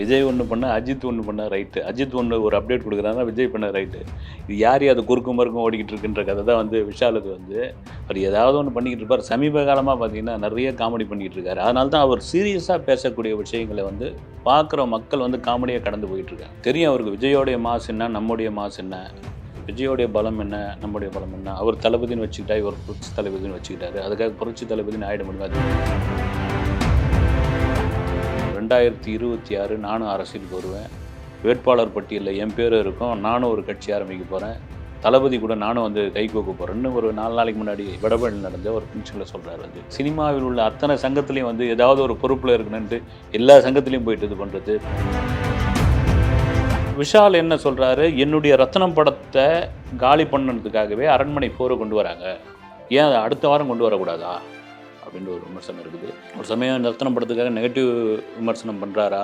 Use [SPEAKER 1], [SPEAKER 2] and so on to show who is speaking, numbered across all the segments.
[SPEAKER 1] விஜய் ஒன்று பண்ண அஜித் ஒன்று பண்ண ரைட்டு அஜித் ஒன்று ஒரு அப்டேட் கொடுக்குறாங்கன்னா விஜய் பண்ண ரைட்டு இது யார் அது குறுக்கும் மறுக்கும் ஓடிக்கிட்டு இருக்குன்ற கதை தான் வந்து விஷாலுக்கு வந்து. அவர் ஏதாவது ஒன்று பண்ணிக்கிட்டு இருப்பார். சமீப காலமாக பார்த்தீங்கன்னா நிறைய காமெடி பண்ணிக்கிட்டு இருக்காரு. அதனால தான் அவர் சீரியஸாக பேசக்கூடிய விஷயங்களை வந்து பார்க்குற மக்கள் வந்து காமெடியாக கடந்து போயிட்டுருக்காங்க தெரியும் அவருக்கு விஜயோடைய மாஸ் என்ன நம்முடைய மாஸ் என்ன விஜயோடைய பலம் என்ன நம்முடைய பலம் என்ன. அவர் தளபதின்னு வச்சுக்கிட்டா இவர் புரட்சி தளபதினு வச்சுக்கிட்டாரு. அதுக்காக புரட்சி தளபதின்னு ஆகிட முடியாது. ரெண்டாயிரத்தி இருபத்தி ஆறு நானும் அரசியலுக்கு வருவேன். வேட்பாளர் பட்டியலில் என் பேர் இருக்கும். நானும் ஒரு கட்சி ஆரம்பிக்க போகிறேன் தளபதி கூட நானும் வந்து கை கோக்க போகிறேன்னு ஒரு நாலு நாளைக்கு முன்னாடி வடபழனி நடந்த ஒரு ஃபங்க்ஷனில் சொல்கிறார் வந்து. சினிமாவில் உள்ள அத்தனை சங்கத்துலேயும் வந்து ஏதாவது ஒரு பொறுப்பில் இருக்கணுன்ட்டு எல்லா சங்கத்துலேயும் போயிட்டு இது பண்ணுறது விஷால் என்ன சொல்கிறாரு என்னுடைய ரத்னம் படத்தை காலி பண்ணதுக்காகவே அரண்மனை போரை கொண்டு வராங்க. ஏன் அதை அடுத்த வாரம் கொண்டு வரக்கூடாதா? அப்படின்ற ஒரு விமர்சனம் இருக்குது. ஒரு சமயம் ரத்னம் படத்துக்காக நெகட்டிவ் விமர்சனம் பண்ணுறாரா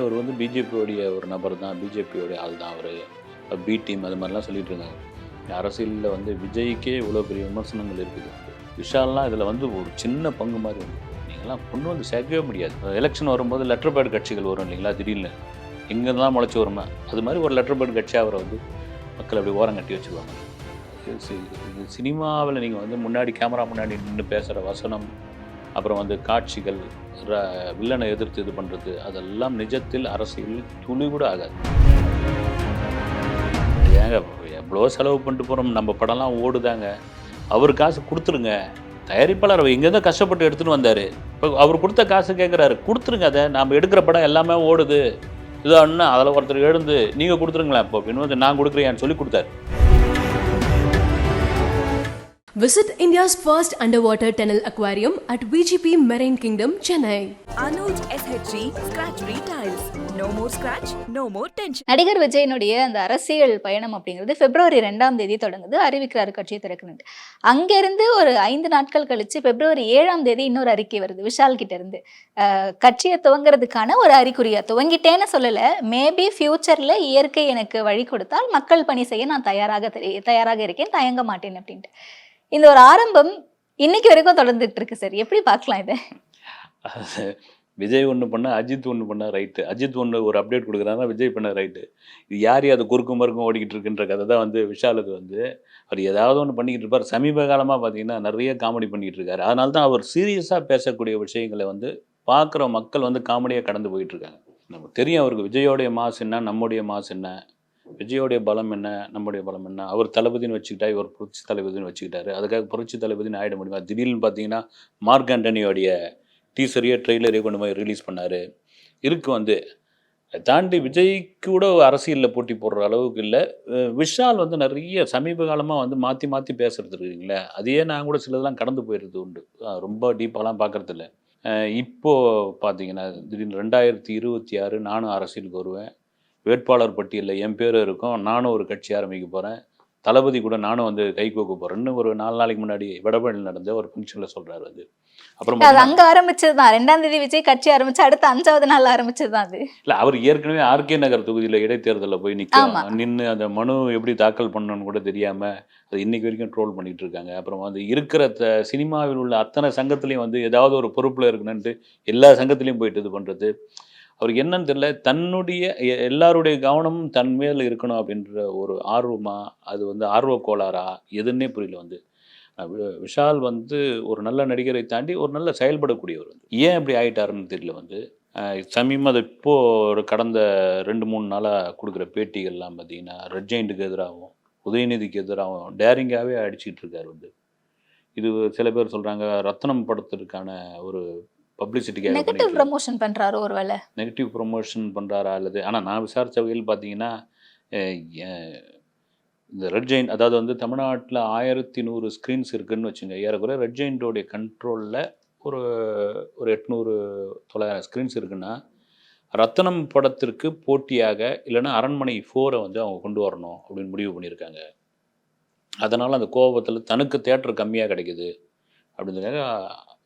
[SPEAKER 1] அவர் வந்து பிஜேபியோடைய ஒரு நபர் தான். பிஜேபியோடைய ஆள் தான் அவர். பி டீம் அது மாதிரிலாம் சொல்லிட்டு இருக்காங்க அரசியலில் வந்து விஜய்க்கே இவ்வளோ பெரிய விமர்சனங்கள் இருக்குது. விஷால்லாம் இதில் வந்து ஒரு சின்ன பங்கு மாதிரி வந்து நீங்களாம் கொண்டு வந்து சேர்க்கவே முடியாது. எலெக்ஷன் வரும்போது லெட்டர் பேட் கட்சிகள் வரும் இல்லைங்களா? திடீர்னு. எங்கெல்லாம் முளைச்சி வருமா. அது மாதிரி ஒரு லெட்டர் பேட் கட்சியாக அவரை வந்து மக்கள் அப்படி ஓரம் கட்டி வச்சுருவாங்க. சினிமாவில் நீங்கள் வந்து முன்னாடி கேமரா முன்னாடி நின்று பேசுகிற வசனம் அப்புறம் வந்து காட்சிகள் ர- வில்லனை எதிர்த்து இது பண்ணுறது அதெல்லாம் நிஜத்தில் அரசியல் துளி கூட ஆகாது. ஏங்க எவ்வளோ செலவு பண்ணிட்டு போகிறோம் நம்ம படம்லாம் ஓடுதாங்க. அவர் காசு கொடுத்துருங்க. தயாரிப்பாளர் அவர் இங்கேருந்து கஷ்டப்பட்டு எடுத்துகிட்டு வந்தார். இப்போ அவர் கொடுத்த காசு கேட்குறாரு கொடுத்துருங்க அதை நாம் எடுக்கிற படம் எல்லாமே ஓடுது. இதோ அண்ணா அதில் ஒருத்தர் எழுந்து நீங்கள் கொடுத்துருங்களேன் இப்போ அப்படின்னு வந்து நான் கொடுக்குறேன்னு சொல்லி கொடுத்தாரு.
[SPEAKER 2] Visit India's first underwater tunnel aquarium at VGP Marine Kingdom, Chennai.
[SPEAKER 3] Anuj SHG Scratch Free Tiles. No more scratch, no more tension.
[SPEAKER 4] நடிகர் விஜயனுடைய அந்த அரசியல் பயணம் அப்படிங்கிறது பிப்ரவரி ரெண்டாம் தேதி தொடங்குது அறிவிக்கிறாரு கட்சியை திறக்கணுட்டு அங்கிருந்து ஒரு ஐந்து நாட்கள் கழிச்சு பிப்ரவரி ஏழாம் தேதி இன்னொரு அறிக்கை வருது விஷால் கிட்ட இருந்து அஹ், கட்சியை துவங்குறதுக்கான ஒரு அறிகுறியா துவங்கிட்டேன்னு சொல்லல மேபி ஃபியூச்சர்ல இயற்கை எனக்கு வழி கொடுத்தால் மக்கள் பணி செய்ய நான் தயாராக தயாராக இருக்கேன் தயங்க மாட்டேன் அப்படின்ட்டு இந்த ஒரு ஆரம்பம் இன்னைக்கு வரைக்கும் தொடர்ந்துட்டு இருக்கு சார். எப்படி பார்க்கலாம் இதை?
[SPEAKER 1] விஜய் ஒன்று பண்ண அஜித் ஒன்று பண்ண ரைட்டு அஜித் ஒன்று ஒரு அப்டேட் கொடுக்குறாங்கன்னா விஜய் பண்ண ரைட்டு இது யார் அது குறுக்கும் மறுக்கும் ஓடிக்கிட்டு இருக்குன்ற கதை தான் வந்து விஷாலுக்கு வந்து. அவர் ஏதாவது ஒன்று பண்ணிக்கிட்டு இருப்பார். சமீப காலமாக பார்த்தீங்கன்னா நிறைய காமெடி பண்ணிக்கிட்டு இருக்காரு அதனால தான் அவர் சீரியஸாக பேசக்கூடிய விஷயங்களை வந்து பார்க்குற மக்கள் வந்து காமெடியாக கடந்து போயிட்டுருக்காங்க. நமக்கு தெரியும் அவருக்கு விஜயோடைய மாஸ் என்ன நம்முடைய மாஸ் என்ன. விஜயோடைய பலம் என்ன நம்முடைய பலம் என்ன? அவர் தளபதின்னு வச்சுக்கிட்டா இவர் புரட்சி தளபதினு வச்சுக்கிட்டாரு. அதுக்காக புரட்சி தளபதினு ஆகிட முடியுமா? திடீர்னு பார்த்தீங்கன்னா மார்க் ஆண்டனியோடைய டீசரையோ ட்ரெய்லரையோ கொண்டு போய் ரிலீஸ் பண்ணார். இருக்கு வந்து. அதை தாண்டி விஜய்க்கு கூட அரசியலில் போட்டி போடுற அளவுக்கு இல்லை. விஷால் வந்து நிறைய சமீப காலமாக வந்து மாற்றி மாற்றி பேசுறது இருக்குங்களே அதையே நான் கூட சிலதெல்லாம் கடந்து போயிடுறது உண்டு. ரொம்ப டீப்பாலாம் பார்க்குறதில்ல இப்போது அஹ் பார்த்தீங்கன்னா திடீர்னு ரெண்டாயிரத்தி இருபத்தி ஆறு நானும் அரசியலுக்கு வருவேன். வேட்பாளர் பட்டியலில் என் பேர் இருக்கும். நானும் ஒரு கட்சி ஆரம்பிக்க போகிறேன் தளபதி கூட நானும் வந்து கை கோக்க போகிறேன்னு ஒரு நாலு நாளைக்கு முன்னாடி வடபழனி நடந்த ஒரு ஃபங்க்ஷனில் சொல்கிறாரு அது. அப்புறம்
[SPEAKER 4] அது அங்க ஆரம்பிச்சது தான். ரெண்டாம் தேதி விஜய் கட்சி ஆரம்பிச்சு அடுத்த அஞ்சாவது நாள் ஆரம்பிச்சது தான் அது.
[SPEAKER 1] இல்ல அவர் ஏற்கனவே ஆர்கே நகர் தொகுதியில் இடைத்தேர்தலில் போய். நிற்க நின்று அந்த மனு எப்படி தாக்கல் பண்ணணும்னு கூட தெரியாம அது இன்னைக்கு வரைக்கும் ட்ரோல் பண்ணிட்டு இருக்காங்க. அப்புறம் வந்து இருக்கிற த சினிமாவில் உள்ள அத்தனை சங்கத்துலேயும் வந்து ஏதாவது ஒரு பொறுப்பில் இருக்கணுன்ட்டு எல்லா சங்கத்துலேயும் போயிட்டு இது பண்ணுறது அவருக்கு என்னன்னு தெரியல. தன்னுடைய எல்லாருடைய கவனமும் தன் மேல் இருக்கணும் அப்படின்ற ஒரு ஆர்வமா அது வந்து ஆர்வ கோளாறா? எதுன்னே புரியல வந்து. விஷால் வந்து ஒரு நல்ல நடிகரை தாண்டி ஒரு நல்ல செயல்படக்கூடியவர் வந்து. ஏன் இப்படி ஆயிட்டாருன்னு தெரியல வந்து. சமீபம் இப்போ ஒரு கடந்த ரெண்டு மூணு நாளாக கொடுக்குற பேட்டிகள்லாம் பார்த்தீங்கன்னா ரெட் ஜெயிண்ட்டுக்கு எதிராகவும் உதயநிதிக்கு எதிராகவும் டேரிங்காகவே அடிச்சிட்டு இருக்காரு வந்து. இது சில பேர் சொல்கிறாங்க ரத்னம் படத்திற்கான ஒரு பப்ளிசிட்டிக்காக
[SPEAKER 4] நெகட்டிவ் ப்ரமோஷன் பண்றாரு ஒருவேளை.
[SPEAKER 1] நெகட்டிவ் ப்ரொமோஷன் பண்ணுறாரா அல்லது ஆனால் நான் விசாரித்த வகையில் பார்த்தீங்கன்னா இந்த ரெட் ஜெயின் அதாவது வந்து தமிழ்நாட்டில் ஆயிரத்தி நூறு ஸ்க்ரீன்ஸ் இருக்குன்னு வச்சுங்க ஏறக்குறைய ரெட் ஜெயின்ட்டோடைய கண்ட்ரோலில் ஒரு ஒரு எட்நூறு தொள்ளாயிரம் ஸ்க்ரீன்ஸ் இருக்குன்னா ரத்தனம் படத்திற்கு போட்டியாக இல்லைன்னா அரண்மனை ஃபோரை வந்து அவங்க கொண்டு வரணும் அப்படின்னு முடிவு பண்ணியிருக்காங்க. அதனால் அந்த கோபத்தில் தனக்கு தேட்டர் கம்மியாக கிடைக்குது. அப்படின்றதுக்காக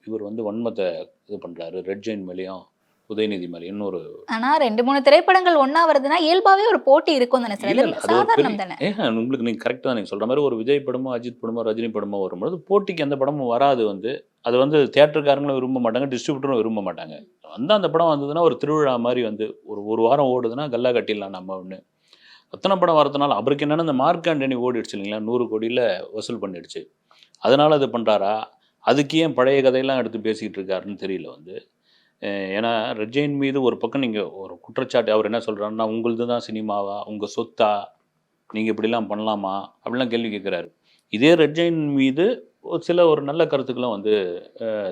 [SPEAKER 1] இவர் வந்து வன்மத்தை இது பண்ணுறாரு ரெட் ஜெயின் மேலேயும் உதயநிதி மாதிரி இன்னொரு
[SPEAKER 4] ஆனா ரெண்டு மூணு திரைப்படங்கள் ஒண்ணா வருதுன்னா இயல்பாவே ஒரு போட்டி இருக்கும் தானே சார் சாதாரணம்
[SPEAKER 1] உங்களுக்கு நீங்கள் கரெக்டாக நீங்கள் சொல்கிற மாதிரி ஒரு விஜய் படமோ அஜித் படமோ ரஜினி படமோ வரும்போது போட்டிக்கு எந்த படமும் வராது வந்து அது வந்து தேட்டருக்காரங்களும் விரும்ப மாட்டாங்க டிஸ்ட்ரிபியூட்டரும் விரும்ப மாட்டாங்க. வந்து அந்த படம் வந்ததுன்னா ஒரு திருவிழா மாதிரி வந்து ஒரு ஒரு வாரம் ஓடுதுன்னா கல்லா கட்டிடலாம் நம்ம ஒன்று அத்தனை படம் வரதுனால அவருக்கு என்னென்னா இந்த மார்க் ஆண்டனி ஓடிடுச்சு இல்லைங்களா? நூறு கோடியில் வசூல் பண்ணிடுச்சு. அதனால் அது பண்ணுறாரா அதுக்கு ஏன் பழைய கதையெல்லாம் எடுத்து பேசிக்கிட்டு இருக்காருன்னு தெரியல வந்து. ஏன்னா ரெட்ஜெயின் மீது ஒரு பக்கம் நீங்கள் ஒரு குற்றச்சாட்டு அவர் என்ன சொல்கிறாருன்னா உங்களுது தான் சினிமாவா? உங்கள் சொத்தா? நீங்கள் இப்படிலாம் பண்ணலாமா? அப்படிலாம் கேள்வி கேட்குறாரு. இதே ரெட்ஜெயின் மீது ஒரு சில ஒரு நல்ல கருத்துக்களும் வந்து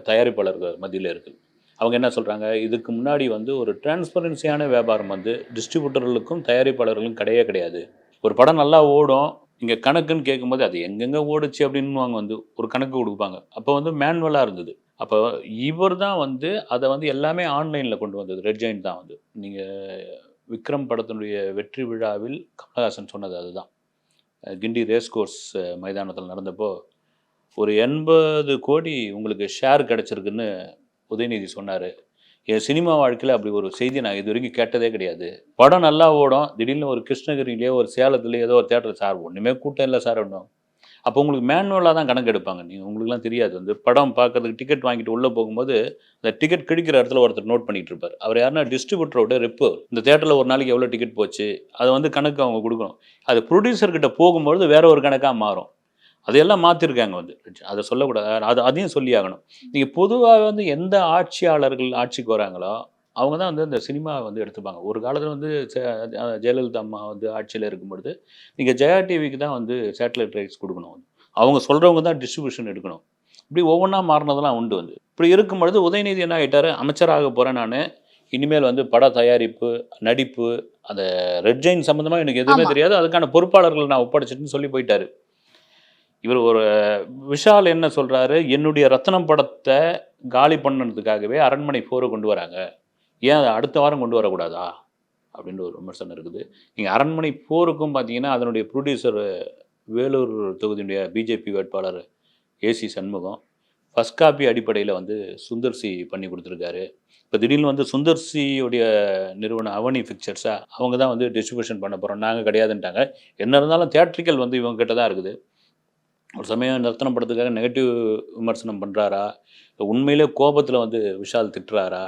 [SPEAKER 1] தயாரிப்பாளர்கள் மத்தியில் இருக்குது அவங்க என்ன சொல்கிறாங்க இதுக்கு முன்னாடி வந்து ஒரு டிரான்ஸ்பரன்சியான வியாபாரம் வந்து டிஸ்ட்ரிபியூட்டர்களுக்கும் தயாரிப்பாளர்களுக்கும் கிடையவே கிடையாது. ஒரு படம் நல்லா ஓடும் இங்கே கணக்குன்னு கேட்கும்போது அது எங்கெங்கே ஓடுச்சு அப்படின்னு அவங்க வந்து ஒரு கணக்கு கொடுப்பாங்க. அப்போ வந்து மேனுவலாக இருந்தது. அப்போ இவர் தான் வந்து அதை வந்து எல்லாமே ஆன்லைனில் கொண்டு வந்தது. ரெட் ஜெயின் தான் வந்து. நீங்கள் விக்ரம் படத்தினுடைய வெற்றி விழாவில் கமலஹாசன் சொன்னது அதுதான். கிண்டி ரேஸ் கோர்ஸ் மைதானத்தில் நடந்தப்போ ஒரு எண்பது கோடி உங்களுக்கு ஷேர் கிடச்சிருக்குன்னு உதயநிதி சொன்னார். என் சினிமா வாழ்க்கையில் அப்படி ஒரு செய்தி நான் இது வரைக்கும் கேட்டதே கிடையாது. படம் நல்லா ஓடும் திடீர்னு ஒரு கிருஷ்ணகிரிலேயோ ஒரு சேலத்துலேயோ ஏதோ ஒரு தேட்டர் சார் ஒன்றுமே கூட்டம் இல்லை சார் ஒன்றும் அப்போ உங்களுக்கு மேனுவலாக தான் கணக்கு எடுப்பாங்க. நீங்கள் உங்களுக்குலாம் தெரியாது. வந்து படம் பார்க்கறதுக்கு டிக்கெட் வாங்கிட்டு உள்ளே போகும்போது அந்த டிக்கெட் கிடைக்கிற இடத்துல ஒருத்தர் நோட் பண்ணிட்டு இருப்பார். அவர் யாருன்னா டிஸ்ட்ரிபியூட்டரோட ரெப்பு இந்த தேட்டரில் ஒரு நாளைக்கு எவ்வளோ டிக்கெட் போச்சு அதை வந்து கணக்கு அவங்க கொடுக்கணும். அது ப்ரொடியூசர்கிட்ட போகும்பொழுது வேற ஒரு கணக்காக மாறும். அதையெல்லாம் மாற்றிருக்காங்க வந்து. அதை சொல்லக்கூடாது அது அதையும் சொல்லி ஆகணும் நீங்கள் பொதுவாக வந்து எந்த ஆட்சியாளர்கள் ஆட்சிக்கு வராங்களோ அவங்க தான் வந்து இந்த சினிமாவை வந்து எடுத்துப்பாங்க. ஒரு காலத்தில் வந்து ஜெயலலிதா அம்மா வந்து ஆட்சியில் இருக்கும்பொழுது நீங்கள் ஜெயா டிவிக்கு தான் வந்து சேட்டலைட் ரைட்ஸ் கொடுக்கணும் அவங்க சொல்கிறவங்க தான் டிஸ்ட்ரிபியூஷன் எடுக்கணும். இப்படி ஒவ்வொன்றா மாறினதெல்லாம் உண்டு வந்து. இப்படி இருக்கும் பொழுது உதயநிதி என்ன ஆகிட்டாரு அமைச்சராக போகிறேன் நான். இனிமேல் வந்து பட தயாரிப்பு நடிப்பு அந்த ரெட் ஜெயின் சம்மந்தமாக எனக்கு எதுவுமே. தெரியாது. அதுக்கான பொறுப்பாளர்கள் நான் ஒப்படைச்சிட்டுன்னு சொல்லி போயிட்டாரு. இவர் ஒரு விஷால் என்ன சொல்கிறாரு என்னுடைய ரத்தனம் படத்தை காலி பண்ணதுக்காகவே அரண்மனை ஃபோரை கொண்டு வராங்க. ஏன் அதை அடுத்த வாரம் கொண்டு வரக்கூடாதா? அப்படின்ற ஒரு விமர்சனம் இருக்குது. நீங்கள் அரண்மனை ஃபோருக்கும் பார்த்தீங்கன்னா அதனுடைய ப்ரொடியூசர் வேலூர் தொகுதியினுடைய பிஜேபி வேட்பாளர் ஏசி சண்முகம் ஃபஸ்ட் காப்பி அடிப்படையில் வந்து சுந்தர்சி பண்ணி கொடுத்துருக்காரு. இப்போ திடீர்னு வந்து சுந்தர்சியுடைய நிறுவனம் அவனி பிக்சர்ஸாக அவங்க தான் வந்து டிஸ்ட்ரிபியூஷன் பண்ண போகிறோம் நாங்கள் கிடையாதுன்ட்டாங்க. என்ன இருந்தாலும் தேட்ரிக்கல் வந்து இவங்க கிட்ட தான் இருக்குது. ஒரு சமயம் நிறுத்தனம் படத்துக்காக நெகட்டிவ் விமர்சனம் பண்ணுறாரா இல்லை உண்மையிலே கோபத்தில் வந்து விஷால் திட்டுறாரா?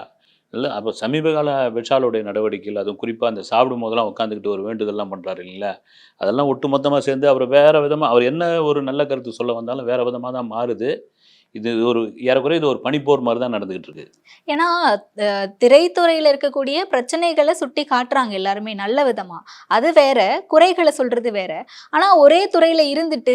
[SPEAKER 1] இல்லை அப்போ சமீப கால விஷாலுடைய நடவடிக்கைகள் அதுவும் குறிப்பாக அந்த சாப்பிடும் போதெல்லாம் உட்காந்துக்கிட்டு ஒரு வேண்டுதல்லாம் பண்ணுறாரு இல்லைங்களா? அதெல்லாம் ஒட்டு மொத்தமாக சேர்ந்து அவர் வேறு விதமாக அவர் என்ன ஒரு நல்ல கருத்து சொல்ல வந்தாலும் வேறு விதமாக தான் மாறுது. இது ஒரு ஏறக்குறைய இது ஒரு பனிப்போர் மாதிரி தான் நடந்துகிட்டு இருக்கு
[SPEAKER 4] ஏன்னா திரைத்துறையில இருக்கக்கூடிய பிரச்சனைகளை சுட்டி காட்டுறாங்க எல்லாருமே நல்ல விதமா. அது வேற குறைகளை சொல்றது வேற. ஆனா ஒரே துறையில இருந்துட்டு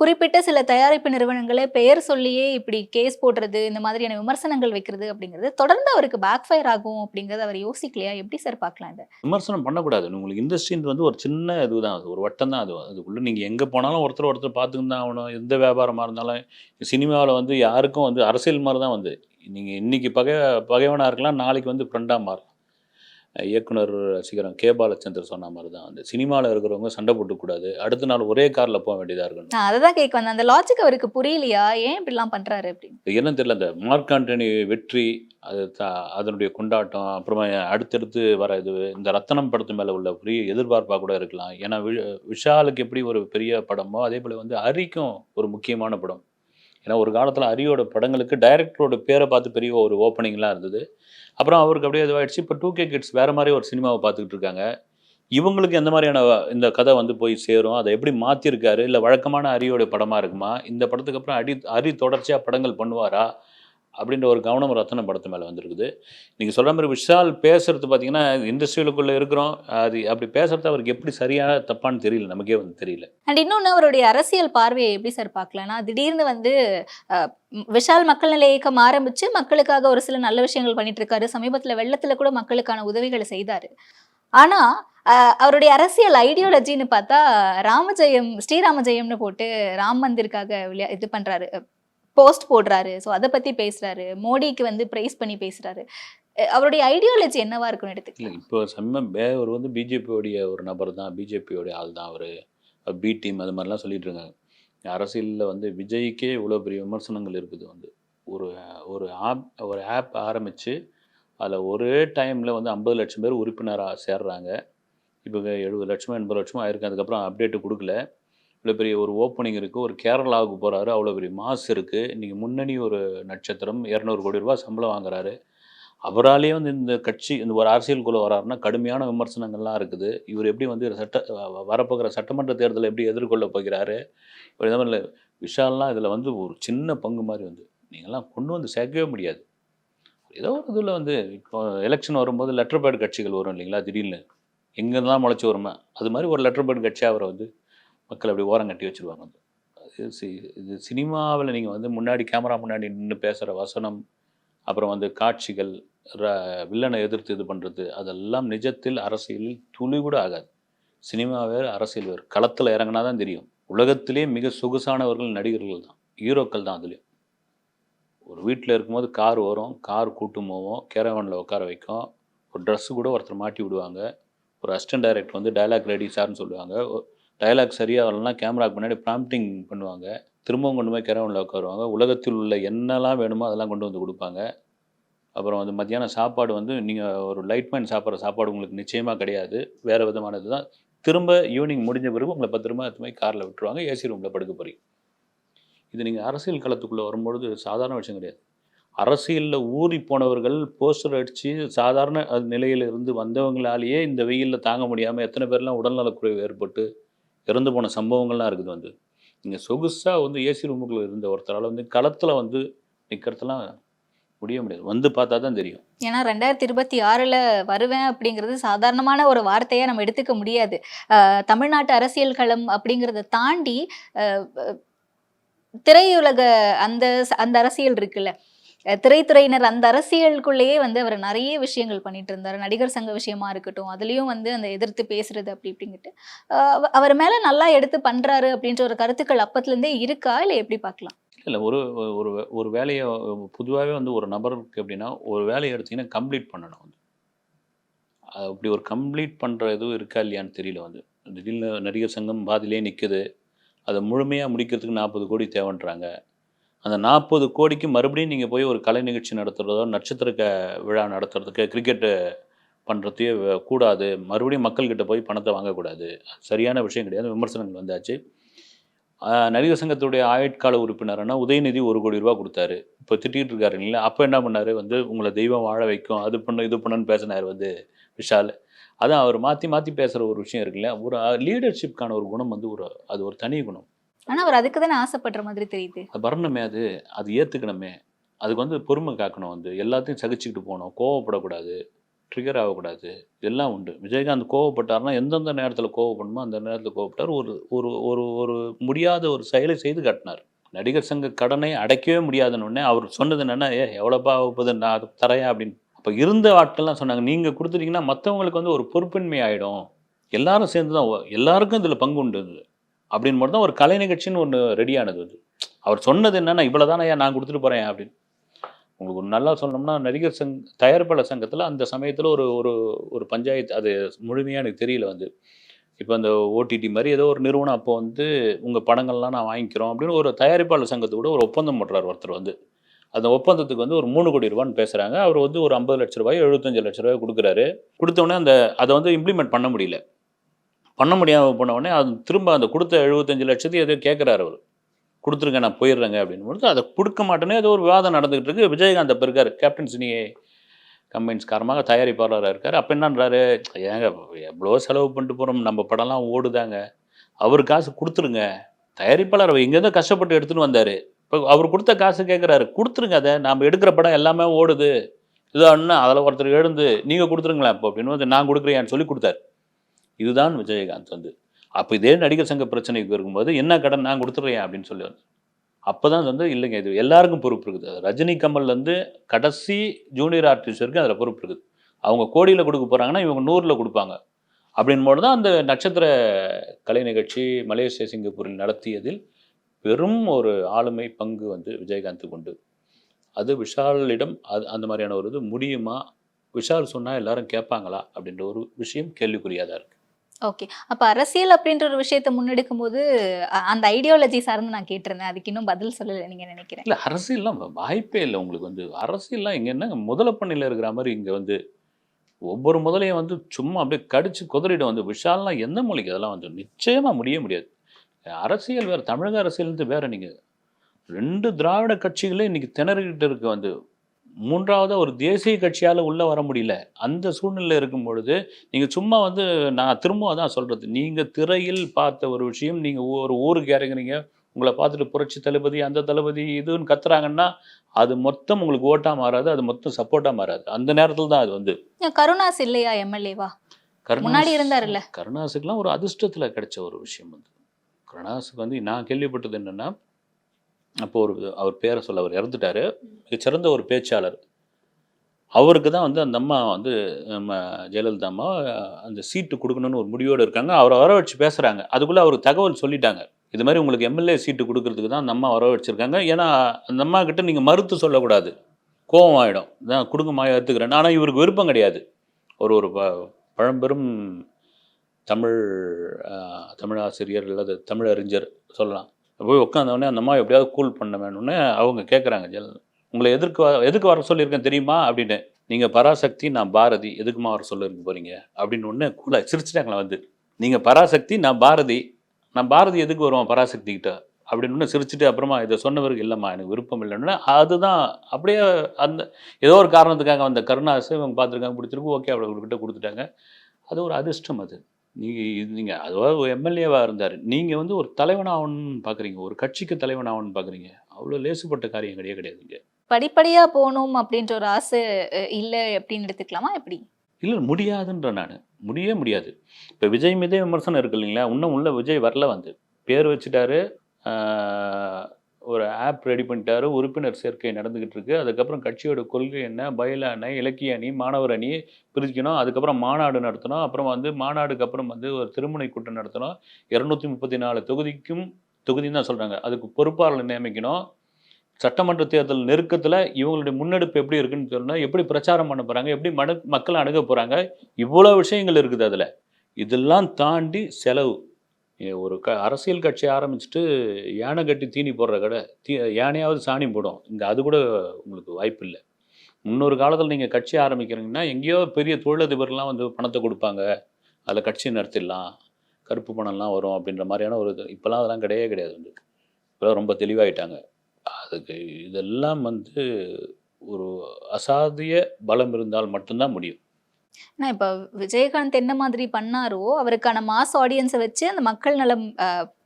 [SPEAKER 4] குறிப்பிட்ட சில தயாரிப்பு நிறுவனங்களை பெயர் சொல்லியே இப்படி கேஸ் போடுறது இந்த மாதிரியான விமர்சனங்கள் வைக்கிறது அப்படிங்கிறது தொடர்ந்து அவருக்கு பேக் ஃபயர் ஆகும் அப்படிங்கறத அவர் யோசிக்கலையா? எப்படி சார் பார்க்கலாம் இதை?
[SPEAKER 1] விமர்சனம் பண்ணக்கூடாது. உங்களுக்கு இண்டஸ்ட்ரின்றது வந்து ஒரு சின்ன இதுதான். அது ஒரு வட்டம் தான். அது அதுக்குள்ளே நீங்கள் எங்கே போனாலும் ஒருத்தர் ஒருத்தர் பார்த்துக்கிட்டு தான் ஆகணும். எந்த வியாபாரமாக இருந்தாலும் சினிமாவில் வந்து யாருக்கும் வந்து அரசியல் மாதிரி தான் வந்து. நீங்கள் இன்னைக்கு பகை பகைவனாக இருக்கலாம் நாளைக்கு வந்து ஃப்ரெண்டாக மாறலாம். இயக்குனர் ரசிகரம் கே பாலச்சந்தர் சொன்ன மாதிரி தான் வந்து. சினிமாவில் இருக்கிறவங்க சண்டை போட்டுக்கூடாது அடுத்த நாள் ஒரே காரில் போக வேண்டியதாக இருக்கணும்.
[SPEAKER 4] நான் அதை தான் கேட்க வந்தேன். அந்த லாஜிக் அவருக்கு புரியலையா? ஏன் இப்படிலாம் பண்றாரு அப்படின்னு?
[SPEAKER 1] என்னன்னு தெரியல. அந்த மார்க் ஆண்டனி வெற்றி அது அதனுடைய கொண்டாட்டம் அப்புறமா அடுத்தடுத்து வர இது இந்த ரத்தனம் படத்து மேலே உள்ள பெரிய எதிர்பார்ப்பாக கூட இருக்கலாம். ஏன்னா விஷாலுக்கு எப்படி ஒரு பெரிய படமோ அதே போல் வந்து ஹரிக்கும் ஒரு முக்கியமான படம். ஏன்னா ஒரு காலத்தில் ஹரியோட படங்களுக்கு டைரக்டரோட பேரை பார்த்து பெரிய ஒரு ஓப்பனிங்லாம் இருந்தது. அப்புறம் அவருக்கு அப்படியே இதுவாகிடுச்சு இப்போ டூ கே கிட்ஸ் வேறு மாதிரி ஒரு சினிமாவை பார்த்துக்கிட்டு இருக்காங்க. இவங்களுக்கு எந்த மாதிரியான இந்த கதை வந்து போய் சேரும்? அதை எப்படி மாற்றிருக்காரு இல்லை வழக்கமான ஹரியோட படமாக இருக்குமா? இந்த படத்துக்கு அப்புறம் அடி ஹரி தொடர்ச்சியாக படங்கள் பண்ணுவாரா? அப்படின்ற ஒரு கவனம் ரத்தன படத்து மேலே வந்திருக்குது. நீங்கள் சொல்கிற மாதிரி விஷால் பேசுகிறது பார்த்தீங்கன்னா இண்டஸ்ட்ரியிலுக்குள்ளே இருக்கிறோம். அது அப்படி பேசுறது அவருக்கு எப்படி சரியாக தப்பான்னு தெரியல. நமக்கே வந்து தெரியல.
[SPEAKER 4] அண்ட் இன்னொன்று அவருடைய அரசியல் பார்வையை எப்படி சார் பார்க்கலன்னா திடீர்னு வந்து விஷால் மக்கள் நிலை இயக்கம் ஆரம்பித்து மக்களுக்காக ஒரு சில நல்ல விஷயங்கள் பண்ணிட்டு இருக்காரு. சமீபத்தில் வெள்ளத்தில் கூட மக்களுக்கான உதவிகளை செய்தார். ஆனால் அவருடைய அரசியல் ஐடியாலஜின்னு பார்த்தா ராமஜெயம் ஸ்ரீராமஜெயம்னு போட்டு ராம் மந்திருக்காக விளையா இது பண்ணுறாரு போஸ்ட் போடுறாரு. ஸோ அதை பற்றி பேசுகிறாரு மோடிக்கு வந்து ப்ரைஸ் பண்ணி பேசுகிறாரு அவருடைய ஐடியாலஜி என்னவா இருக்கும்னு
[SPEAKER 1] இல்லை
[SPEAKER 4] எடுத்துக்கலாம்
[SPEAKER 1] இப்போ சம்ம அவர் வந்து பிஜேபியோடைய ஒரு நபர் தான் பிஜேபியோடைய ஆள் தான் அவர். பி டீம் அது மாதிரிலாம் சொல்லிட்டு இருக்காங்க. அரசியலில் வந்து விஜய்க்கே இவ்வளோ பெரிய விமர்சனங்கள் இருக்குது வந்து. ஒரு ஒரு ஆப் ஒரு ஆப் ஆரம்பித்து அதில் ஒரே டைமில் வந்து ஐம்பது லட்சம் பேர் உறுப்பினராக சேர்றாங்க. இப்போ எழுபது லட்சமோ எண்பது லட்சமோ ஆயிருக்கு அதுக்கப்புறம் அப்டேட்டு கொடுக்கல. இவ்வளோ பெரிய ஒரு ஓப்பனிங் இருக்குது ஒரு கேரளாவுக்கு போகிறாரு அவ்வளோ பெரிய மாஸ் இருக்குது இன்றைக்கி முன்னணி ஒரு நட்சத்திரம் இரநூறு கோடி ரூபா சம்பளம் வாங்குறாரு. அவராலேயே வந்து இந்த கட்சி இந்த ஒரு அரசியலுக்குள்ளே வராருன்னா கடுமையான விமர்சனங்கள்லாம் இருக்குது. இவர் எப்படி வந்து சட்ட வரப்போகிற சட்டமன்ற தேர்தலை எப்படி எதிர்கொள்ள போகிறாரு? இவர் இந்த மாதிரி விஷால்லாம் இதில் வந்து ஒரு சின்ன பங்கு மாதிரி வந்து நீங்கள்லாம் கொண்டு வந்து சேர்க்கவே முடியாது. ஏதோ ஒரு இதில் வந்து இப்போ எலெக்ஷன் வரும்போது லெட்டர் பேட் கட்சிகள் வரும் இல்லைங்களா திடீர்னு. எங்கெல்லாம் முளைச்சி வருமா அது மாதிரி ஒரு லெட்டர் பேட் கட்சி அவரை வந்து மக்கள் அப்படி ஓரம் கட்டி வச்சுருவாங்க. வந்து அது சி- இது சினிமாவில் நீங்கள் வந்து முன்னாடி கேமரா முன்னாடி நின்று பேசுகிற வசனம் அப்புறம் வந்து காட்சிகள் ர- வில்லனை எதிர்த்து இது பண்ணுறது அதெல்லாம் நிஜத்தில் அரசியலில் துளி கூட ஆகாது. சினிமா வேறு அரசியல் வேறு. களத்தில் இறங்கினா தான் தெரியும். உலகத்திலே மிக சொகுசானவர்கள் நடிகர்கள் தான். ஹீரோக்கள் தான் அதுலேயும். ஒரு வீட்டில் இருக்கும்போது கார் வரும் கார் கூட்டும் போவோம் கேரவனில் உட்கார வைக்கும். ஒரு ட்ரெஸ்ஸு கூட ஒருத்தர் மாட்டி விடுவாங்க. ஒரு அசிஸ்டன்ட் டைரக்டர் வந்து டைலாக் ரெடி சார்னு சொல்லுவாங்க. டயலாக் சரியாக வரலன்னா கேமராக்கு முன்னாடி ப்ராம்ப்டிங் பண்ணுவாங்க. திரும்பவும் கொண்டு போய் கிரவுண்டில் உட்காருவாங்க. உலகத்தில் உள்ள என்னெல்லாம் வேணுமோ அதெல்லாம் கொண்டு வந்து கொடுப்பாங்க. அப்புறம் வந்து மத்தியானம் சாப்பாடு வந்து நீங்கள் ஒரு லைட் மைண்ட் சாப்பிட்ற சாப்பாடு உங்களுக்கு நிச்சயமாக கிடையாது. வேறு விதமானது தான். திரும்ப ஈவினிங் முடிஞ்ச பிறகு உங்களை பத்திரமா எடுத்து போய் காரில் விட்டுருவாங்க. ஏசி ரூமில் படுக்க போகிறீங்க இது நீங்கள் அரசியல் களத்துக்குள்ளே வரும்பொழுது சாதாரண விஷயம் கிடையாது. அரசியலில் ஊறி போனவர்கள் போஸ்டர் அடித்து சாதாரண நிலையில் இருந்து வந்தவங்களாலேயே இந்த வெயிலில் தாங்க முடியாமல் எத்தனை பேர்லாம் உடல்நலக்குறைவு ஏற்பட்டு இறந்து போன சம்பவங்கள்லாம் இருக்குது வந்து. நீங்கள் சொகுசாக வந்து ஏசி ரூமுக்குள்ள இருந்த ஒருத்தரால் வந்து களத்தில் வந்து நிற்கிறதுலாம் முடிய முடியாது. வந்து பார்த்தா தான் தெரியும்.
[SPEAKER 4] ஏன்னா ரெண்டாயிரத்தி இருபத்தி ஆறில் வருவேன் அப்படிங்கிறது சாதாரணமான ஒரு வார்த்தையை நம்ம எடுத்துக்க முடியாது. தமிழ்நாட்டு அரசியல் களம் அப்படிங்கிறத தாண்டி திரையுலக அந்த அந்த அரசியல் இருக்குல்ல. திரைத்துறையினர் அந்த அரசியலுக்குள்ளேயே வந்து அவர் நிறைய விஷயங்கள் பண்ணிட்டு இருந்தார் நடிகர் சங்க விஷயமா இருக்கட்டும் அதுலேயும் வந்து அந்த எதிர்த்து பேசுறது அப்படி இப்படிங்கிட்டு அவ- அவர் மேலே நல்லா எடுத்து பண்ணுறாரு அப்படின்ற ஒரு கருத்துக்கள் அப்பத்துலேருந்தே இருக்கா? இல்லை எப்படி பார்க்கலாம்?
[SPEAKER 1] இல்லை ஒரு ஒரு ஒரு வேலையை பொதுவாகவே வந்து ஒரு நபருக்கு எப்படின்னா ஒரு வேலையை எடுத்திங்கன்னா கம்ப்ளீட் பண்ணணும் வந்து. அது அப்படி ஒரு கம்ப்ளீட் பண்ணுற எதுவும் இருக்கா இல்லையான்னு தெரியல வந்து. திடீர்னு நடிகர் சங்கம் பாதிலே நிற்குது அதை முழுமையாக முடிக்கிறதுக்கு நாற்பது கோடி தேவைன்றாங்க. அந்த நாற்பது கோடிக்கு மறுபடியும் நீங்கள் போய் ஒரு கலை நிகழ்ச்சி நடத்துகிறதோ நட்சத்திர விழா நடத்துறதுக்கு கிரிக்கெட்டு பண்ணுறதையே கூடாது. மறுபடியும் மக்கள்கிட்ட போய் பணத்தை வாங்கக்கூடாது. சரியான விஷயம் கிடையாது. விமர்சனங்கள் வந்தாச்சு. நடிகர் சங்கத்துடைய ஆயுட்கால உறுப்பினர்னா உதயநிதி ஒரு கோடி ரூபா கொடுத்தாரு. இப்போ திட்டிகிட்டு இருக்காரு இல்லைங்களா? அப்போ என்ன பண்ணார்? வந்து உங்களை தெய்வம் வாழ வைக்கும் அது பண்ணு இது பண்ணுன்னு பேசினார் வந்து விஷால். அதான் அவர் மாற்றி மாற்றி பேசுகிற ஒரு விஷயம் இருக்குல்ல ஒரு லீடர்ஷிப்கான ஒரு குணம் வந்து ஒரு அது ஒரு தனி குணம்.
[SPEAKER 4] ஆனா அவர் அதுக்கு தானே ஆசைப்படுற மாதிரி தெரியுது.
[SPEAKER 1] வரணுமே அது அது ஏற்றுக்கணுமே அதுக்கு வந்து பொறுமை காக்கணும் வந்து. எல்லாத்தையும் சகிச்சுக்கிட்டு போகணும். கோவப்படக்கூடாது. ட்ரிகர் ஆகக்கூடாது. இதெல்லாம் உண்டு. விஜயகாந்த் கோவப்பட்டார்னா எந்தெந்த நேரத்தில் கோவப்படணுமோ அந்த நேரத்தில் கோவப்பட்டார். ஒரு ஒரு ஒரு ஒரு முடியாத ஒரு செயலை செய்து காட்டினார். நடிகர் சங்க கடனை அடைக்கவே முடியாதுன்னு உடனே அவர் சொன்னது என்னென்னா ஏ எவ்வளோப்பா ஆகுது நான் அது தரையா அப்படின்னு. அப்போ இருந்த ஆட்கள்லாம் சொன்னாங்க நீங்கள் கொடுத்துட்டீங்கன்னா மற்றவங்களுக்கு வந்து ஒரு பொறுப்பின்மை ஆகிடும் எல்லாரும் சேர்ந்து தான் எல்லாருக்கும் இதில் பங்கு உண்டு. அப்படின்னு மட்டும் தான் ஒரு கலை நிகழ்ச்சின்னு ஒன்று ரெடியானது அது. அவர் சொன்னது என்னன்னா இவ்வளோ தானே நான் கொடுத்துட்டு போகிறேன் அப்படின்னு. உங்களுக்கு ஒரு நல்லா சொன்னோம்னா நடிகர் சங் தயாரிப்பாளர் சங்கத்தில் அந்த சமயத்தில் ஒரு ஒரு ஒரு பஞ்சாயத்து அது முழுமையாக எனக்கு தெரியல வந்து. இப்போ அந்த ஓடிடி மாதிரி ஏதோ ஒரு நிறுவனம் அப்போ வந்து உங்கள் படங்கள்லாம் நான் வாங்கிக்கிறோம் அப்படின்னு ஒரு தயாரிப்பாளர் சங்கத்தோட ஒரு ஒப்பந்தம் பண்ணுறார் ஒருத்தர் வந்து. அந்த ஒப்பந்தத்துக்கு வந்து ஒரு மூணு கோடி ரூபான்னு பேசுகிறாங்க அவர் வந்து ஒரு ஐம்பது லட்ச ரூபாயோ எழுபத்தஞ்சு லட்ச ரூபாய் கொடுக்குறாரு. கொடுத்தோடனே அந்த அதை வந்து இம்ப்ளிமெண்ட் பண்ண முடியல. பண்ண முடியாமல் போன உடனே அது திரும்ப அந்த கொடுத்த எழுபத்தஞ்சு லட்சத்தையும் எதோ கேட்குறாரு அவர். கொடுத்துருங்க நான் போயிடுறேங்க அப்படின்னு பொழுது அதை கொடுக்க மாட்டேனே ஏதோ ஒரு விவாதம் நடந்துகிட்டு இருக்கு. விஜயகாந்த் அப்போ இருக்கார். கேப்டன் சினியே கம்பெனிஸ் காரணமாக தயாரிப்பாளராக இருக்கார். அப்போ என்னன்றாரு? ஏங்க எவ்வளோ செலவு பண்ணிட்டு போகிறோம் நம்ம படம்லாம் ஓடுதாங்க. அவர் காசு கொடுத்துருங்க. தயாரிப்பாளர் அவர் இங்கேருந்து கஷ்டப்பட்டு எடுத்துன்னு வந்தார். இப்போ அவர் கொடுத்த காசு கேட்குறாரு கொடுத்துருங்க அதை. நாம் எடுக்கிற படம் எல்லாமே ஓடுது. இதோ அண்ணா அதில் ஒருத்தர் எழுந்து நீங்கள் கொடுத்துருங்களேன் இப்போ அப்படின்னு வந்து நான் கொடுக்குறேன்னு சொல்லி கொடுத்தாரு. இதுதான் விஜயகாந்த் வந்து. அப்போ இதே நடிகர் சங்க பிரச்சனைக்கு இருக்கும்போது என்ன கடன் நான் கொடுத்துட்றேன் அப்படின்னு சொல்லி வந்து. அப்போ தான் வந்து இல்லைங்க இது எல்லாருக்கும் பொறுப்பு இருக்குது. அது ரஜினி கமல்லேருந்து கடைசி ஜூனியர் ஆர்டிஸ்ட் வரைக்கும் அதில் பொறுப்பு இருக்குது. அவங்க கோடியில் கொடுக்க போகிறாங்கன்னா இவங்க நூறில் கொடுப்பாங்க. அப்படின்போது தான் அந்த நட்சத்திர கலை நிகழ்ச்சி மலேசிய சிங்கப்பூரில் நடத்தியதில் பெரும் ஒரு ஆளுமை பங்கு வந்து விஜயகாந்துக்கு உண்டு. அது விஷாலிடம் அது அந்த மாதிரியான ஒரு இது முடியுமா? விஷால் சொன்னால் எல்லாரும் கேட்பாங்களா? அப்படின்ற ஒரு விஷயம் கேள்விக்குறியாக தான் இருக்குது
[SPEAKER 4] ஓகே. அப்போ அரசியல் அப்படின்ற ஒரு விஷயத்தை முன்னெடுக்கும் போது அந்த ஐடியாலஜி சார்ந்து நான் கேட்டிருந்தேன். அதுக்கு இன்னும் பதில் சொல்லலை நீங்க நினைக்கிறேன்.
[SPEAKER 1] இல்லை அரசியல்லாம் வாய்ப்பே இல்லை உங்களுக்கு வந்து. அரசியல்லாம் இங்கே என்ன முதல பண்ணையில் இருக்கிற மாதிரி இங்கே வந்து ஒவ்வொரு முதலையும் வந்து சும்மா அப்படியே கடிச்சு குதிரிடும் வந்து விஷால்லாம் எந்த மொழிக்கு அதெல்லாம் வந்து நிச்சயமாக முடிய முடியாது. அரசியல் வேறு தமிழக அரசியல் வேறு நீங்கள் ரெண்டு திராவிட கட்சிகளே இன்னைக்கு திணறிக்கிட்டு இருக்கு வந்து. மூன்றாவது ஒரு தேசிய கட்சியால் உள்ளே வர முடியல. அந்த சூழ்நிலை இருக்கும் பொழுது நீங்கள் சும்மா வந்து நான் திரும்ப அதான் சொல்கிறது நீங்கள் திரையில் பார்த்த ஒரு விஷயம் நீங்கள் ஒரு ஊருக்கு இறங்குறீங்க உங்களை பார்த்துட்டு புரட்சி தளபதி அந்த தளபதி இதுன்னு கத்துறாங்கன்னா அது மொத்தம் உங்களுக்கு ஓட்டா மாறாது அது மொத்தம் சப்போர்ட்டா மாறாது. அந்த நேரத்தில் தான் அது வந்து.
[SPEAKER 4] கருணாஸ் இல்லையா எம்எல்ஏவா? முன்னாடி இருந்தாருல்ல.
[SPEAKER 1] கருணாசுக்கெல்லாம் ஒரு அதிர்ஷ்டத்தில் கிடைச்ச ஒரு விஷயம் வந்து கருணாசுக்கு வந்து நான் கேள்விப்பட்டது என்னன்னா அப்போ ஒரு அவர் பேரை சொல்ல அவர் இறந்துட்டாரு. மிகச்சிறந்த ஒரு பேச்சாளர். அவருக்கு தான் வந்து அந்த அம்மா வந்து நம்ம ஜெயலலிதா அம்மா அந்த சீட்டு கொடுக்கணும்னு ஒரு முடிவோடு இருக்காங்க. அவரை வர வச்சு பேசுகிறாங்க அதுக்குள்ளே அவருக்கு தகவல் சொல்லிட்டாங்க. இது மாதிரி உங்களுக்கு எம்எல்ஏ சீட்டு கொடுக்கறதுக்கு தான் அந்த அம்மா வர வச்சிருக்காங்க ஏன்னா அந்த அம்மா கிட்ட நீங்கள் மறுத்து சொல்லக்கூடாது. கோபம் ஆகிடும் நான் கொடுங்கம்மா எடுத்துக்கிறேன் ஆனால் இவருக்கு விருப்பம் கிடையாது. ஒரு ஒரு ப பழம்பெரும் தமிழ் ஆஹ், தமிழ் ஆசிரியர் அல்லது தமிழ் அறிஞர் சொல்லலாம். போய் உட்காந்தவொடனே அந்த அம்மா எப்படியாவது கூல் பண்ண வேணும்னு அவங்க கேட்குறாங்க ஜெல் உங்களை எதிர்க்கு வ- எதுக்கு வர சொல்லியிருக்கேன் தெரியுமா? அப்படின்னு. நீங்கள் பராசக்தி நான் பாரதி எதுக்குமா வர சொல்லிருக்க போகிறீங்க அப்படின்னு ஒன்று கூலாக சிரிச்சிட்டாங்களா வந்து. நீங்கள் பராசக்தி நான் பாரதி நான் பாரதி எதுக்கு வருவோம் பராசக்தி கிட்ட? அப்படின்னு சிரிச்சுட்டு அப்புறமா இதை சொன்னவருக்கு இல்லைம்மா எனக்கு விருப்பம் இல்லைன்னு. அதுதான் அப்படியே அந்த ஏதோ ஒரு காரணத்துக்காக வந்த கருணாசு இவங்க பார்த்துருக்காங்க பிடிச்சிருக்கு ஓகே அவர்கிட்ட கொடுத்துட்டாங்க. அது ஒரு அதிர்ஷ்டம் அது. நீங்கள் நீங்கள் அதுவாக எம்எல்ஏவாக இருந்தார். நீங்கள் வந்து ஒரு தலைவனாகணும்னு பார்க்குறீங்க ஒரு கட்சிக்கு தலைவனாகணும்னு பார்க்குறீங்க அவ்வளோ லேசுப்பட்ட காரியம் கிடையாது கிடையாதுங்க
[SPEAKER 4] படிப்படியா போகணும் அப்படின்ற ஒரு ஆசை இல்லை அப்படின்னு எடுத்துக்கலாமா? எப்படி?
[SPEAKER 1] இல்லை முடியாதுன்ற நான். முடியவே முடியாது. இப்போ விஜய் மீதே விமர்சனம் இருக்கு இல்லைங்களா? இன்னும் உள்ள விஜய் வரல வந்து. பேர் வச்சுட்டாரு ஒரு ஆப் ரெடி பண்ணிட்டாரு. உறுப்பினர் சேர்க்கை நடந்துக்கிட்டு இருக்கு. அதுக்கப்புறம் கட்சியோட கொள்கை என்ன? பயில அணி இலக்கிய அணி மாணவர் அணி பிரிக்கணும் அதுக்கப்புறம் மாநாடு நடத்தணும். அப்புறம் வந்து மாநாடுக்கு அப்புறம் வந்து ஒரு திருமண கூட்டம் நடத்தணும். இரநூத்தி முப்பத்தி நாலு தொகுதிக்கும் தொகுதின்னு தான் சொல்கிறாங்க அதுக்கு பொறுப்பாளர் நியமிக்கணும். சட்டமன்ற தேர்தல் நெருக்கத்தில் இவங்களுடைய முன்னெடுப்பு எப்படி இருக்குன்னு சொன்னால் எப்படி பிரச்சாரம் பண்ண போகிறாங்க எப்படி மனு மக்களை அணுக போகிறாங்க இவ்வளோ விஷயங்கள் இருக்குது அதில். இதெல்லாம் தாண்டி செலவு. ஒரு க அரசியல் கட்சி ஆரம்பிச்சுட்டு யானை கட்டி தீனி போடுற கடை தீ யானையாவது சாணி போடும். இங்கே அது கூட உங்களுக்கு வாய்ப்பு இல்லை. முன்னொரு காலத்தில் நீங்கள் கட்சி ஆரம்பிக்கிறீங்கன்னா எங்கேயோ பெரிய தொழிலதிபர்லாம் வந்து பணத்தை கொடுப்பாங்க. அதில் கட்சி நடத்திடலாம் கருப்பு பணம்லாம் வரும் அப்படின்ற மாதிரியான ஒரு இது. இப்போலாம் அதெல்லாம் கிடையவே கிடையாது வந்து. இப்போலாம் ரொம்ப தெளிவாயிட்டாங்க. அதுக்கு இதெல்லாம் வந்து ஒரு அசாத்திய பலம் இருந்தால் மட்டும்தான் முடியும்.
[SPEAKER 4] நான் இப்போ விஜயகாந்த் என்ன மாதிரி பண்ணாரோ அவருக்கான மாஸ் ஆடியன்ஸை வச்சு அந்த மக்கள் நலம்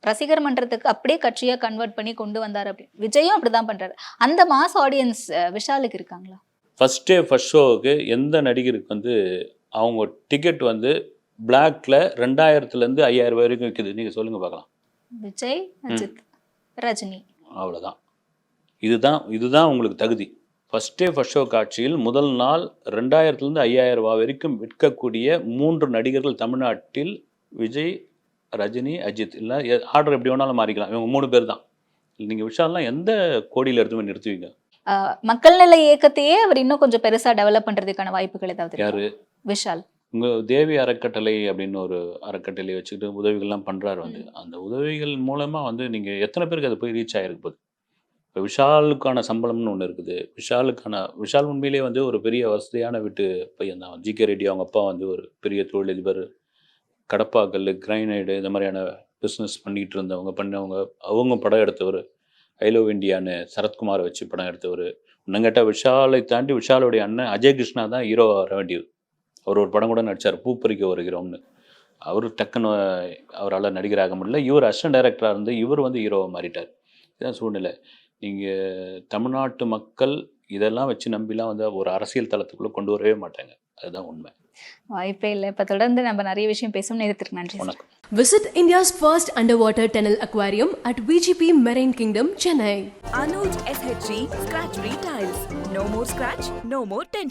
[SPEAKER 4] ரசிகர் மன்றத்துக்கு அப்படியே கட்சியா கன்வெர்ட் பண்ணி கொண்டு வந்தார் அப்படி. விஜயும் அப்படிதான் பண்றாரு. அந்த மாஸ் ஆடியன்ஸ் விஷாலுக்கு இருக்காங்களா?
[SPEAKER 1] ஃபஸ்ட் டே ஃபஸ்ட் ஷோவுக்கு எந்த நடிகருக்கு வந்து அவங்க டிக்கெட் வந்து பிளாக்ல ரெண்டாயிரத்துலேருந்து ஐயாயிரம் ரூபாய் வரைக்கும் விற்குது நீங்கள் சொல்லுங்கள் பார்க்கலாம்
[SPEAKER 4] விஜய் அஜித் ரஜினி.
[SPEAKER 1] அவ்வளோதான் இதுதான் இதுதான் உங்களுக்கு தகுதி. ஃபஸ்ட் டே ஃபஸ்ட் ஷோ காட்சியில் முதல் நாள் ரெண்டாயிரத்துலேருந்து ஐயாயிரம் ரூபாய் வரைக்கும் விற்கக்கூடிய மூன்று நடிகர்கள் தமிழ்நாட்டில் விஜய் ரஜினி அஜித். இல்லை ஆர்டர் எப்படி வேணாலும் மாறிக்கலாம். இவங்க மூணு பேர் தான். நீங்கள் விஷால்லாம் எந்த கோடியில் எடுத்து போய் நிறுத்துவீங்க?
[SPEAKER 4] மக்கள் நல இயக்கத்தையே அவர் இன்னும் கொஞ்சம் பெருசா டெவலப் பண்றதுக்கான வாய்ப்புகள் ஏதாவது?
[SPEAKER 1] யாரு?
[SPEAKER 4] விஷால்.
[SPEAKER 1] உங்கள் தேவி அறக்கட்டளை அப்படின்னு ஒரு அறக்கட்டளை வச்சுக்கிட்டு உதவிகள்லாம் பண்ணுறாரு வந்து. அந்த உதவிகள் மூலமாக வந்து நீங்கள் எத்தனை பேருக்கு அது போய் ரீச் ஆகிருக்கு போகுது? இப்போ விஷாலுக்கான சம்பளம்னு ஒன்று இருக்குது. விஷாலுக்கான விஷால் உண்மையிலேயே வந்து ஒரு பெரிய வசதியான வீட்டு பையன் தான் ஜிகே ரெட்டி அவங்க அப்பா வந்து ஒரு பெரிய தொழிலதிபர் கடப்பாக்கல் கிரைனைடு இந்த மாதிரியான பிஸ்னஸ் பண்ணிகிட்டு இருந்தவங்க பண்ணவங்க அவங்க படம் எடுத்தவர். ஐலோ இண்டியான்னு சரத்குமாரை வச்சு படம் எடுத்தவர். இன்னும் கேட்டால் விஷாலை தாண்டி விஷாலுடைய அண்ணன் அஜய் கிருஷ்ணா தான் ஹீரோ வர வேண்டியது அவர் ஒரு படம் கூட நடித்தார் பூப்பறிக்க வருகிறோம்னு அவர் டக்குன்னு அவரால் நடிகராக முடியல. இவர் அசிஸ்டன்ட் டைரக்டராக இருந்து இவர் வந்து ஹீரோவை மாறிட்டார். இதுதான் சூழ்நிலை. நீங்கள் தமிழ்நாட்டு மக்கள் இதெல்லாம் வச்சு நம்பிலாம் வந்து ஒரு அரசியல் தளத்துக்குள்ளே கொண்டு வரவே மாட்டாங்க அதுதான் உண்மை
[SPEAKER 4] வாய்ப்பே இல்லை இப்ப தொடர்ந்து நம்ம நிறைய விஷயம் பேசும் நேரத்திற்கு நன்றி.
[SPEAKER 1] வணக்கம்
[SPEAKER 2] Visit India's first underwater tunnel aquarium at VGP Marine Kingdom, Chennai.
[SPEAKER 3] Anuj SHG Scratch Retiles. No more scratch, no more tension.